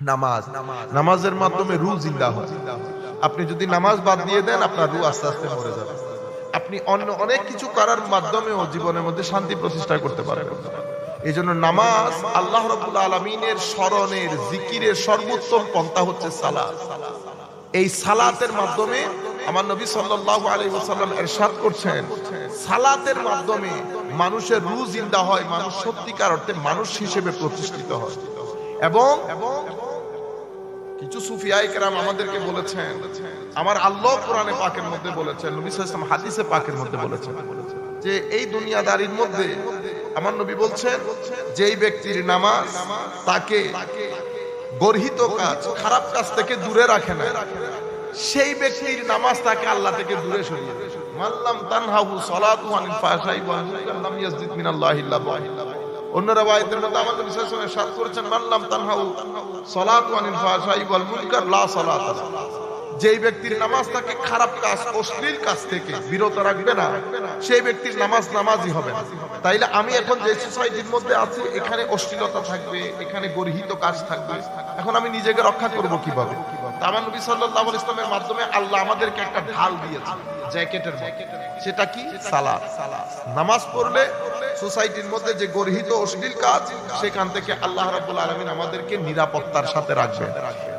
নামাজ। নামাজের মাধ্যমে রু জিন্দা হয়। আপনি যদি নামাজ বাদ দিয়ে দেন, আপনার রু আস্তে আস্তে মরে যাবে। আপনি অন্য অনেক কিছু করার মাধ্যমেও জীবনের মধ্যে শান্তি প্রতিষ্ঠা করতে পারবেন এই জন্য নামাজ আল্লাহ রবুল আলমিনের স্মরণের জিকিরের সর্বোত্তম পন্থা হচ্ছে সালাত। এই সালাতের মাধ্যমে আমার নবী সাল্লাল্লাহু আলাইহি ওয়াসাল্লাম ইরশাদ করছেন, সালাতের মাধ্যমে মানুষের রু জিন্দা হয়, মানুষ সত্যিকার অর্থে মানুষ হিসেবে প্রতিষ্ঠিত হয়। এবং কিছু সুফিয়াই কেরাম আমাদেরকে বলেছেন, আমার আল্লাহ কোরআনে পাকের মধ্যে বলেছেন, নবী সাল্লাল্লাহু হাদিসে পাকের মধ্যে বলেছেন যে এই দুনিয়াদারির মধ্যে আমার নবী বলছেন, যেই ব্যক্তির নামাজ তাকে গর্হিত কাজ, খারাপ কাজ থেকে দূরে রাখে না, সেই ব্যক্তির নামাজ তাকে আল্লাহ থেকে দূরে সরিয়ে। মাল্লাম তানহাহু সালাতু আনিল ফাহশাই মুনকার লাম ইয়াজদিদ মিনাল্লাহি ইল্লা যেই ব্যক্তির নামাজ তাকে খারাপ কাজ, অশ্লীল কাজ থেকে বিরত রাখবে না, সেই ব্যক্তির নামাজ নামাজই হবে না। তাইলে আমি এখন যে সোসাইটির মধ্যে আছি, এখানে অশ্লীলতা থাকবে, এখানে গর্হিত কাজ থাকবে। এখন আমি নিজেকে রক্ষা করব কীভাবে? সেটা কি? সালাত। নামাজ পড়লে সোসাইটির মধ্যে যে গর্হিত অশ্লীল কাজ, সেখান থেকে আল্লাহ রাব্বুল আলামিন আমাদেরকে নিরাপত্তার সাথে রাখবেন।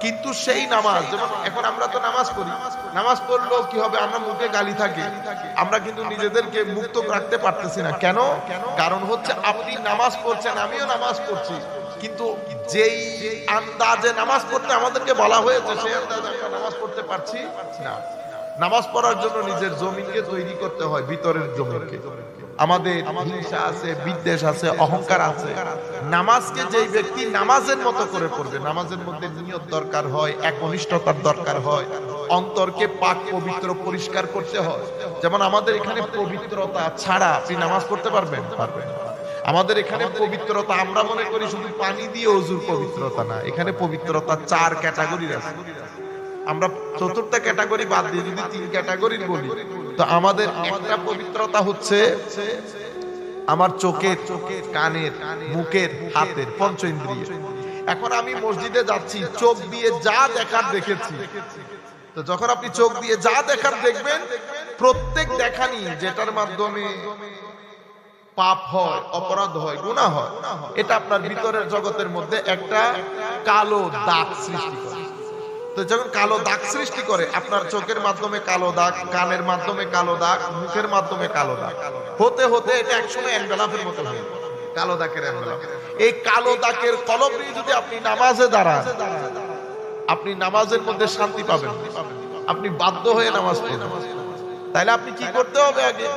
কিন্তু সেই নামাজ, যেমন এখন আমরা তো নামাজ পড়ি, নামাজ পড়লেও কি হবে? আমরা মুখে গালি থাকে। আমরা কিন্তু নিজেদেরকে মুক্ত রাখতে পারতেছি না। কেন? কারণ হচ্ছে আপনি নামাজ পড়ছেন, আমিও নামাজ পড়ছি। কিন্তু যেই আন্দাজে নামাজ পড়তে আমাদেরকে বলা হয়েছে সেই আন্দাজে আমরা নামাজ পড়তে পারছি না। নামাজ পড়ার জন্য নিজের জমিনকে তৈরি করতে হয়, ভিতরের জমিনকে। আমাদের হিংসা আছে, বিদ্বেষ আছে, অহংকার আছে। নামাজকে যেই ব্যক্তি নামাজের মতো করে পড়বে, নামাজের মধ্যে নিয়ত দরকার হয়, একনিষ্ঠতার দরকার হয়, অন্তরকে পাক, পবিত্র, পরিষ্কার করতে হয়। যেমন আমাদের এখানে পবিত্রতা ছাড়া আপনি নামাজ পড়তে পারবেন? পারবেন। আমাদের এখানে পবিত্রতা, আমরা মনে করি শুধু পানি দিয়ে অজুর পবিত্রতা না, এখানে পবিত্রতা চার ক্যাটাগরির আছে। আমরা চতুর্থ ক্যাটাগরি বাদ দিয়ে যদি তিন ক্যাটাগরির বলি, তো আমাদের একটা পবিত্রতা হচ্ছে আমার চোখের চোখের কানের, মুখের, হাতের পঞ্চ ইন্দ্রিয়। এখন আমি মসজিদে যাচ্ছি, চোখ দিয়ে যা দেখার দেখেছি। তো যখন আপনি চোখ দিয়ে যা দেখার দেখবেন, প্রত্যেক দেখানি যেটার মাধ্যমে পাপ হয়, অপরাধ হয় গুণা হয়, এটা আপনার ভিতরের জগতের মধ্যে একটা কালো দাগ সৃষ্টি করে। তো যখন কালো দাগ সৃষ্টি করে, আপনার চোখের মাধ্যমে কালো দাগ, কানের মাধ্যমে কালো দাগ, মুখের মাধ্যমে কালো দাগ, হতে হতে এটা একসময় এনভেলাপের মতো হয়ে কালো দাগের এনভেলাপ। এই কালো দাগের কলম নিয়ে যদি আপনি নামাজে দাঁড়ান, আপনি নামাজের মধ্যে শান্তি পাবেন, আপনি বাধ্য হয়ে নামাজ পড়বেন। তাইলে আপনি কি করতে হবে আগে?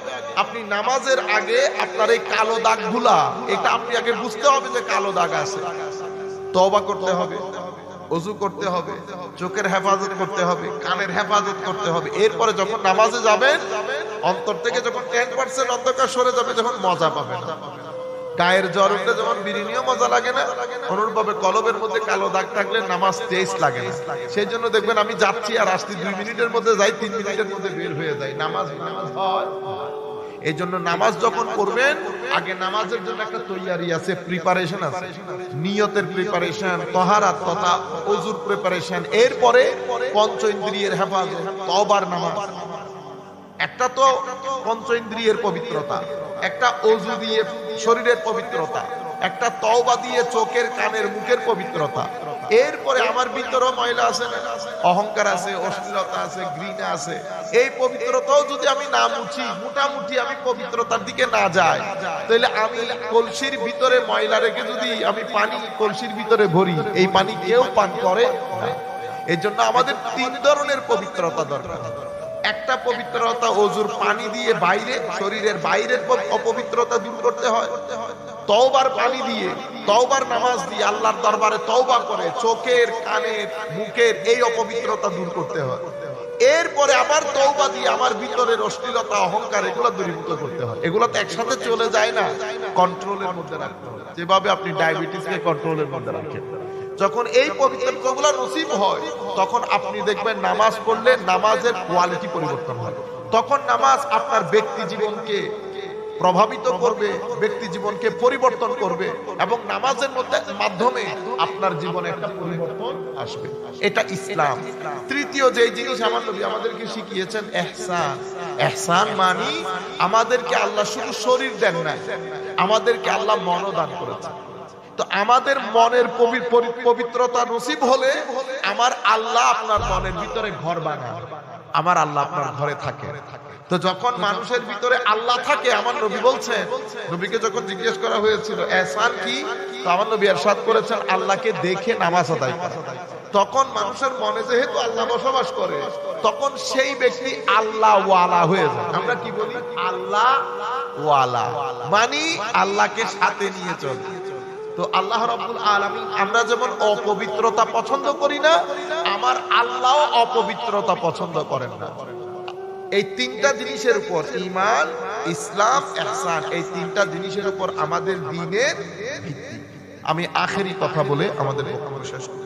আপনি নামাজের আগে আপনার এই কালো দাগগুলা, এটা আপনি আগে বুঝতে হবে যে কালো দাগ আছে। তওবা করতে হবে। অজু করতে হবে, চোখের হেফাজত করতে হবে, কানের হেফাজত করতে হবে। এরপরে যখন নামাজে যাবেন, অন্তর থেকে যখন টেন পার্সেন্ট অন্ধকার সরে যাবে যখন মজা পাবেন। গায়ের জ্বর উঠলে যেমন বিরিনিও মজা লাগে না, অনুরূপভাবে কলবের মধ্যে কালো দাগ থাকলে নামাজ টেস্ট লাগে না। সেই জন্য দেখবেন আমি যাচ্ছি আর আসছি, দুই মিনিটের মধ্যে যাই, তিন মিনিটের মধ্যে বের হয়ে যায় নামাজ নামাজ হয়। এই জন্য নামাজ যখন পড়বেন, আগে নামাজের জন্য একটা তৈয়ারি আছে প্রিপারেশন আছে। নিয়তের প্রিপারেশন তহারাত তথা অজুর প্রিপারেশন এরপরে পঞ্চ ইন্দ্রিয়ের হেফাজত, তওবার নামাজ। একটা তো পঞ্চ ইন্দ্রিয়ের পবিত্রতা, একটা অজু দিয়ে শরীরের পবিত্রতা, একটা তওবা দিয়ে চোখের কানের মুখের পবিত্রতা। এরপরে আমার ভিতরও ময়লা আছে, অহংকার আছে, অশ্লীলতা আছে, ঘৃণা আছে। এই পবিত্রতাও যদি আমি না মুছি, মোটামুটি আমি পবিত্রতার দিকে না যাই, তাহলে আমি কলসির ভিতরে ময়লা রেখে যদি আমি পানি কলসির ভিতরে ভরি, এই পানি কেউ পান করে? না। এই জন্য আমাদের তিন ধরনের পবিত্রতা দরকার। একটা পবিত্রতা অজুর পানি দিয়ে বাইরে, শরীরের বাইরের অপবিত্রতা দূর করতে হয়। তওবার পানি দিয়ে, তওবার নামাজ দিয়ে আল্লাহর দরবারে তওবা করে, চোখের, কানের, মুখের এই অপবিত্রতা দূর করতে হয়। এরপরে আবার তওবা দিয়ে আমার ভিতরের অশ্লীলতা, অহংকার, এগুলো দূরীভূত করতে হয়। এগুলো তো একসাথে চলে যায় না। কন্ট্রোলের মধ্যে রাখতে হবে যেভাবে আপনি ডায়াবেটিসকে কন্ট্রোলের মধ্যে রাখেন। যখন এই পবিত্রতাগুলো নসিব হয়, তখন আপনি দেখবেন নামাজ পড়লে নামাজের কোয়ালিটি পরিবর্তন হয়। তখন নামাজ আপনার ব্যক্তি জীবনকে প্রভাবিত করবে, ব্যক্তি জীবনকে পরিবর্তন করবে এবং নামাজের মধ্যে মাধ্যমে আপনার জীবনে একটা পরিবর্তন আসবে। এটা ইসলাম। তৃতীয় যে জিনিস আমার নবী আমাদেরকে শিখিয়েছেন, এহসান। এহসান মানি আমাদেরকে আল্লাহ শুধু শরীর দেন না আমাদেরকে আল্লাহ মনও দান করেছেন। তো আমাদের মনের পবি- পবিত্রতা নসিব হলে আমার আল্লাহ আপনার মনের ভিতরে ঘর বানায়। আমার আল্লাহ আপনার ঘরে থাকে। তো যখন মানুষের ভিতরে আল্লাহ থাকে, আমার নবী বলছেন, নবীকে যখন জিজ্ঞেস করা হয়েছিল, এহসান কি? তো আমার নবী এরশাদ করেছেন, আল্লাহকে দেখে নামাজ আদায় তখন মানুষের মনে যেহেতু আল্লাহ বসবাস করে, তখন সেই ব্যক্তি আল্লাহ ওয়ালা হয়ে যায়। আমরা কি বলি? আল্লাহ ওয়ালা মানি আল্লাহকে সাথে নিয়ে চলে। তো আল্লাহ রব্বুল আলমী আমরা যেমন অপবিত্রতা পছন্দ করি না, আমার আল্লাহ অপবিত্রতা পছন্দ করেন না। এই তিনটা জিনিসের উপর ইমান ইসলাম এহসান এই তিনটা জিনিসের উপর আমাদের দিনের ভিত্তি। আমি আখেরি কথা বলে আমাদের বক্তব্য শেষ করব